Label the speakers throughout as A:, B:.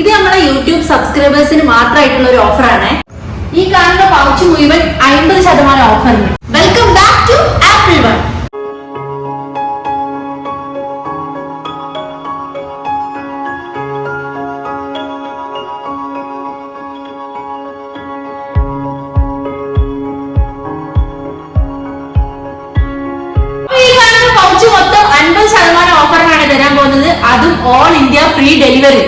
A: ഇത് നമ്മളെ യൂട്യൂബ് സബ്സ്ക്രൈബേഴ്സിന് മാത്രമായിട്ടുള്ള ഒരു ഓഫറാണ്. ഈ കാണുന്ന പൗച്ച് മുഴുവൻ അമ്പത് ശതമാനം offer welcome back to Apple one അൻപത് പോകുന്നത്. അതും ഓൾ ഇന്ത്യ ഫ്രീ ഡെലിവറി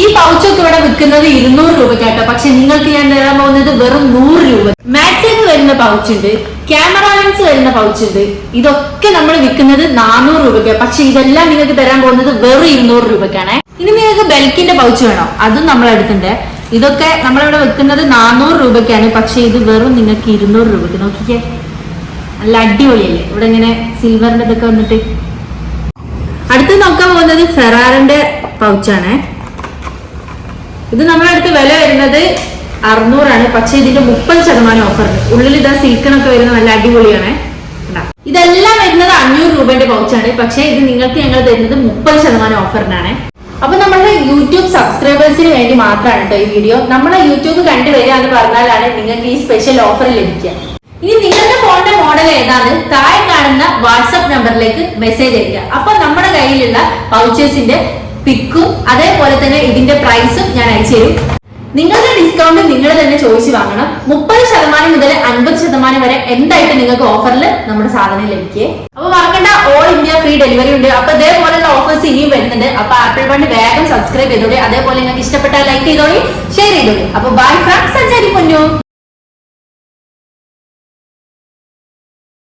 A: ഈ പൗച്ചൊക്കെ ഇവിടെ വിൽക്കുന്നത് ഇരുന്നൂറ് രൂപയ്ക്കാട്ടോ. പക്ഷെ നിങ്ങൾക്ക് ഞാൻ തരാൻ പോകുന്നത് വെറും നൂറ് രൂപ. മാക്സിന് വരുന്ന പൗച്ച് ഉണ്ട് ക്യാമറ ലെൻസ് വരുന്ന പൗച്ച് ഉണ്ട് ഇതൊക്കെ നമ്മൾ വിൽക്കുന്നത് നാനൂറ് രൂപയ്ക്ക്. പക്ഷെ ഇതെല്ലാം നിങ്ങൾക്ക് തരാൻ പോകുന്നത് വെറും ഇരുന്നൂറ് രൂപയ്ക്കാണ്. ഇനി നിങ്ങൾക്ക് ബെൽക്കിന്റെ പൗച്ച് വേണോ? അതും നമ്മളെടുത്തുണ്ട് ഇതൊക്കെ നമ്മളിവിടെ വെക്കുന്നത് നാനൂറ് രൂപയ്ക്കാണ്. പക്ഷെ ഇത് വെറും നിങ്ങൾക്ക് ഇരുന്നൂറ് രൂപയ്ക്ക്. നോക്കിക്കേ. നല്ല അടിപൊളിയല്ലേ? ഇവിടെ ഇങ്ങനെ സിൽവറിന്റെ ഇതൊക്കെ വന്നിട്ട്. അടുത്ത് നോക്കാൻ പോകുന്നത് ഫെറാറിന്റെ പൗച്ചാണ്. ഇത് നമ്മുടെ അടുത്ത് വില വരുന്നത് അറുന്നൂറാണ്. പക്ഷെ ഇതിന്റെ മുപ്പത് ശതമാനം ഓഫർ ഉണ്ട്. ഉള്ളിൽ ഇതാ സിൽക്കണൊക്കെ വരുന്ന നല്ല അടിപൊളിയാണ്? ഇതെല്ലാം വരുന്നത് അഞ്ഞൂറ് രൂപയുടെ പൗച്ചാണ് പക്ഷെ ഇത് നിങ്ങൾക്ക് ഞങ്ങൾ തരുന്നത് മുപ്പത് ശതമാനം ഓഫറിനാണ് അപ്പൊ നമ്മുടെ യൂട്യൂബ് സബ്സ്ക്രൈബേഴ്സിന് വേണ്ടി മാത്രമാണ് കേട്ടോ ഈ വീഡിയോ നമ്മളെ യൂട്യൂബ് കണ്ടുവരിക എന്ന് പറഞ്ഞാലാണ് നിങ്ങൾക്ക് ഈ സ്പെഷ്യൽ ഓഫർ ലഭിക്കുക. ഇനി നിങ്ങളുടെ ഫോണിന്റെ മോഡൽ ഏതാണ്? താഴെ കാണുന്ന വാട്സപ്പ് നമ്പറിലേക്ക് മെസ്സേജ് അയക്കുക അപ്പൊ നമ്മുടെ കയ്യിലുള്ള പൗച്ചേഴ്സിന്റെ പിക്കും അതേപോലെ തന്നെ ഇതിന്റെ പ്രൈസും ഞാൻ അയച്ചു തരും. നിങ്ങളുടെ ഡിസ്കൗണ്ട് നിങ്ങൾ തന്നെ ചോദിച്ചു വാങ്ങണം. മുപ്പത് ശതമാനം മുതൽ അൻപത് ശതമാനം വരെ എന്തായിട്ട് നിങ്ങൾക്ക് ഓഫറിൽ നമ്മുടെ സാധനം ലഭിക്കേ? അപ്പൊ മറക്കണ്ട ഓൾ ഇന്ത്യ ഫ്രീ ഡെലിവറി ഉണ്ട്. അപ്പൊ ഇതേപോലെയുള്ള ഓഫേഴ്സ് ഇനിയും വരുന്നുണ്ട്. അപ്പൊ ആപ്പിൾ ബണ്ട് വേഗം സബ്സ്ക്രൈബ് ചെയ്തോളി. അതേപോലെ നിങ്ങൾക്ക് ഇഷ്ടപ്പെട്ട ലൈക്ക് ചെയ്തോളി ഷെയർ ചെയ്തോളി. അപ്പൊ ബൈ ഫ്രം സഞ്ചാരി പൊന്നു.